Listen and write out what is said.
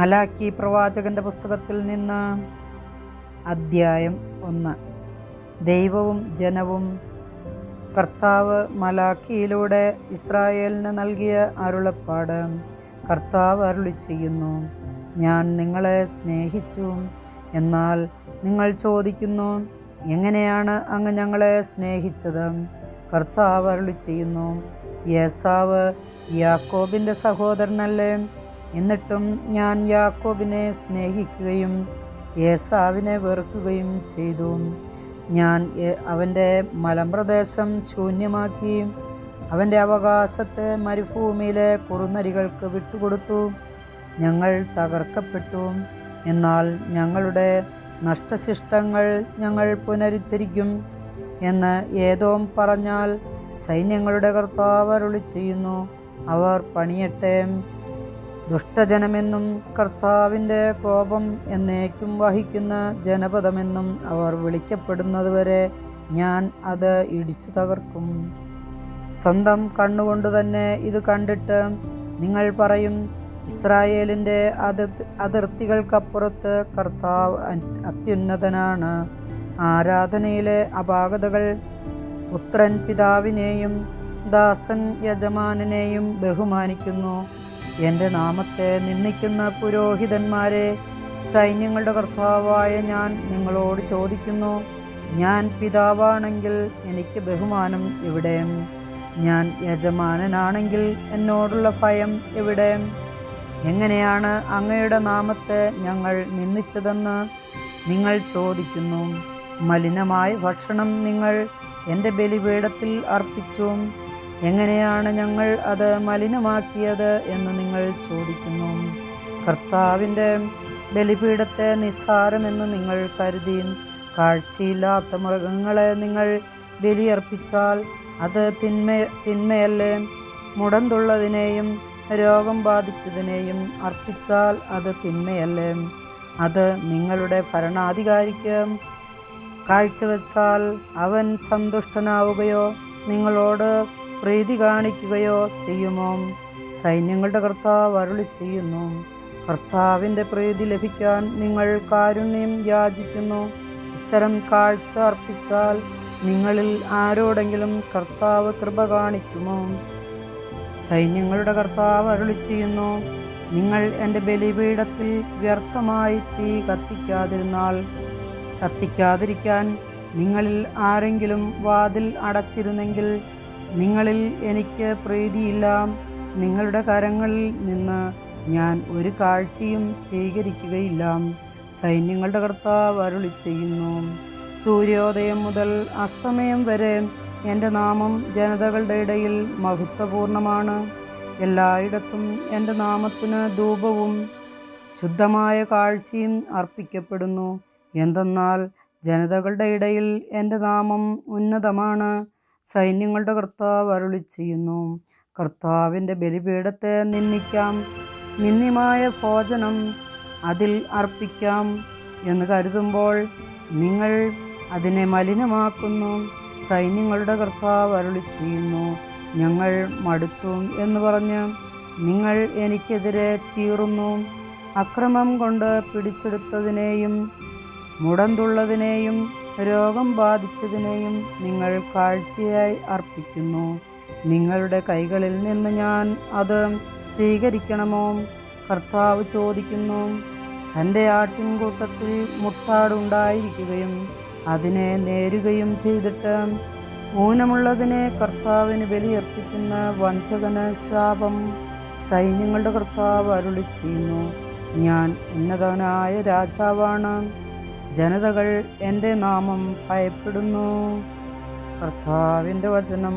മലാക്കി പ്രവാചകന്റെ പുസ്തകത്തിൽ നിന്ന് അദ്ധ്യായം ഒന്ന്. ദൈവവും ജനവും കർത്താവ് മലാക്കിയിലൂടെ ഇസ്രായേലിന് നൽകിയ അരുളപ്പാട് കർത്താവ് അരുളി ചെയ്യുന്നു. ഞാൻ നിങ്ങളെ സ്നേഹിച്ചു. എന്നാൽ നിങ്ങൾ ചോദിക്കുന്നു എങ്ങനെയാണ് അങ്ങ് ഞങ്ങളെ സ്നേഹിച്ചത്? കർത്താവ് അരുളി ചെയ്യുന്നു യേസാവ് യാക്കോബിന്റെ സഹോദരനല്ലേ? എന്നിട്ടും ഞാൻ യാക്കോബിനെ സ്നേഹിക്കുകയും യേസാവിനെ വെറുക്കുകയും ചെയ്തു. ഞാൻ അവന്റെ മലമ്പ്രദേശം ശൂന്യമാക്കി. അവന്റെ അവകാശത്തെ മരുഭൂമിയിലെ കുറുനരികൾക്ക് വിട്ടുകൊടുത്തു. ഞങ്ങൾ തകർക്കപ്പെട്ടു. എന്നാൽ ഞങ്ങളുടെ നഷ്ടശിഷ്ടങ്ങൾ ഞങ്ങൾ പുനരുദ്ധരിക്കും എന്ന് ഏതോം പറഞ്ഞാൽ സൈന്യങ്ങളുടെ കർത്താവരുളി ചെയ്യുന്നു അവർ പണിയട്ടെ. ദുഷ്ടജനമെന്നും കർത്താവിന്റെ കോപം എന്നേക്കും വഹിക്കുന്ന ജനപദമെന്നും അവർ വിളിക്കപ്പെടുന്നതുവരെ ഞാൻ അത് ഇടിച്ചു തകർക്കും. സ്വന്തം കണ്ണുകൊണ്ട് തന്നെ ഇത് കണ്ടിട്ട് നിങ്ങൾ പറയും ഇസ്രായേലിന്റെ അതിർ അതിർത്തികൾക്കപ്പുറത്ത് കർത്താവ് അത്യുന്നതനാണ്. ആരാധനയിലെ അപാകതകൾ പുത്രൻ പിതാവിനെയും ദാസൻ യജമാനനെയും ബഹുമാനിക്കുന്നു. എന്റെ നാമത്തെ നിന്ദിക്കുന്ന പുരോഹിതന്മാരെ സൈന്യങ്ങളുടെ കർത്താവായ ഞാൻ നിങ്ങളോട് ചോദിക്കുന്നു. ഞാൻ പിതാവാണെങ്കിൽ എനിക്ക് ബഹുമാനം എവിടെ ഞാൻ യജമാനനാണെങ്കിൽ എന്നോടുള്ള ഭയം എവിടെ എങ്ങനെയാണ് അങ്ങയുടെ നാമത്തെ ഞങ്ങൾ നിന്ദിച്ചതെന്ന് നിങ്ങൾ ചോദിക്കുന്നു. മലിനമായ ഭക്ഷണം നിങ്ങൾ എന്റെ ബലിപീഠത്തിൽ അർപ്പിച്ചു എങ്ങനെയാണ് ഞങ്ങൾ അത് മലിനമാക്കിയത് എന്ന് നിങ്ങൾ ചോദിക്കുന്നു. കർത്താവിന്റെ ബലിപീഠത്തെ നിസ്സാരമെന്ന് നിങ്ങൾ കരുതി. കാഴ്ചയില്ലാത്ത മൃഗങ്ങളെ നിങ്ങൾ ബലിയർപ്പിച്ചാൽ അത് തിന്മ തിന്മയല്ലേ? മുടന്തുള്ളതിനെയും രോഗം ബാധിച്ചതിനെയും അർപ്പിച്ചാൽ അത് തിന്മയല്ലേ? അത് നിങ്ങളുടെ ഭരണാധികാരിക്ക് കാഴ്ചവെച്ചാൽ അവൻ സന്തുഷ്ടനാവുകയോ? നിങ്ങളോട് പ്രീതി കാണിക്കുകയോ ചെയ്യുമോ? സൈന്യങ്ങളുടെ കർത്താവ് അരുളി ചെയ്യുന്നു. കർത്താവിന്റെ പ്രീതി ലഭിക്കാൻ നിങ്ങൾ കാരുണ്യം യാചിക്കുന്നു. ഇത്തരം കാഴ്ച അർപ്പിച്ചാൽ നിങ്ങളിൽ ആരോടെങ്കിലും കർത്താവ് കൃപ കാണിക്കുമോ? സൈന്യങ്ങളുടെ കർത്താവ് അരുളി ചെയ്യുന്നു നിങ്ങൾ എന്റെ ബലിപീഠത്തിൽ വ്യർത്ഥമായി തീ കത്തിക്കാതിരുന്നാൽ കത്തിക്കാതിരിക്കാൻ നിങ്ങളിൽ ആരെങ്കിലും വാതിൽ അടച്ചിരുന്നെങ്കിൽ നിങ്ങളിൽ എനിക്ക് പ്രീതിയില്ല. നിങ്ങളുടെ കരങ്ങളിൽ നിന്ന് ഞാൻ ഒരു കാഴ്ചയും സ്വീകരിക്കുകയില്ല. സൈന്യങ്ങളുടെ കർത്താവ് അരുളി ചെയ്യുന്നു. സൂര്യോദയം മുതൽ അസ്തമയം വരെ എന്റെ നാമം ജനതകളുടെ ഇടയിൽ മഹത്വപൂർണമാണ്. എല്ലായിടത്തും എന്റെ നാമത്തിന് ധൂപവും ശുദ്ധമായ കാഴ്ചയും അർപ്പിക്കപ്പെടുന്നു. എന്തെന്നാൽ ജനതകളുടെ ഇടയിൽ എന്റെ നാമം ഉന്നതമാണ്. സൈന്യങ്ങളുടെ കർത്താവ് അരുളി ചെയ്യുന്നു കർത്താവിന്റെ ബലിപീഠത്തെ നിന്ദിക്കാം. നിന്ദ്യമായ ഭോജനം അതിൽ അർപ്പിക്കാം എന്ന് കരുതുമ്പോൾ നിങ്ങൾ അതിനെ മലിനമാക്കുന്നു. സൈന്യങ്ങളുടെ കർത്താവ് അരുളി ചെയ്യുന്നു ഞങ്ങൾ മടുത്തു എന്ന് പറഞ്ഞ് നിങ്ങൾ എനിക്കെതിരെ ചീറുന്നു. അക്രമം കൊണ്ട് പിടിച്ചെടുത്തതിനെയും മുടന്തുള്ളതിനെയും രോഗം ബാധിച്ചതിനെയും നിങ്ങൾ കാഴ്ചയായി അർപ്പിക്കുന്നു. നിങ്ങളുടെ കൈകളിൽ നിന്ന് ഞാൻ അത് സ്വീകരിക്കണമോ? കർത്താവ് ചോദിക്കുന്നു തന്റെ ആട്ടിൻകൂട്ടത്തിൽ മുട്ടാടുണ്ടായിരിക്കുകയും അതിനെ നേരുകയും ചെയ്തിട്ട് ഊനമുള്ളതിനെ കർത്താവിന് ബലിയർപ്പിക്കുന്ന വഞ്ചകന് ശാപം സൈന്യങ്ങളുടെ കർത്താവ് അരുളി ചെയ്യുന്നു ഞാൻ ഉന്നതനായ രാജാവാണ്. ജനതകൾ എന്റെ നാമം ഭയപ്പെടുന്നു. കർത്താവിന്റെ വചനം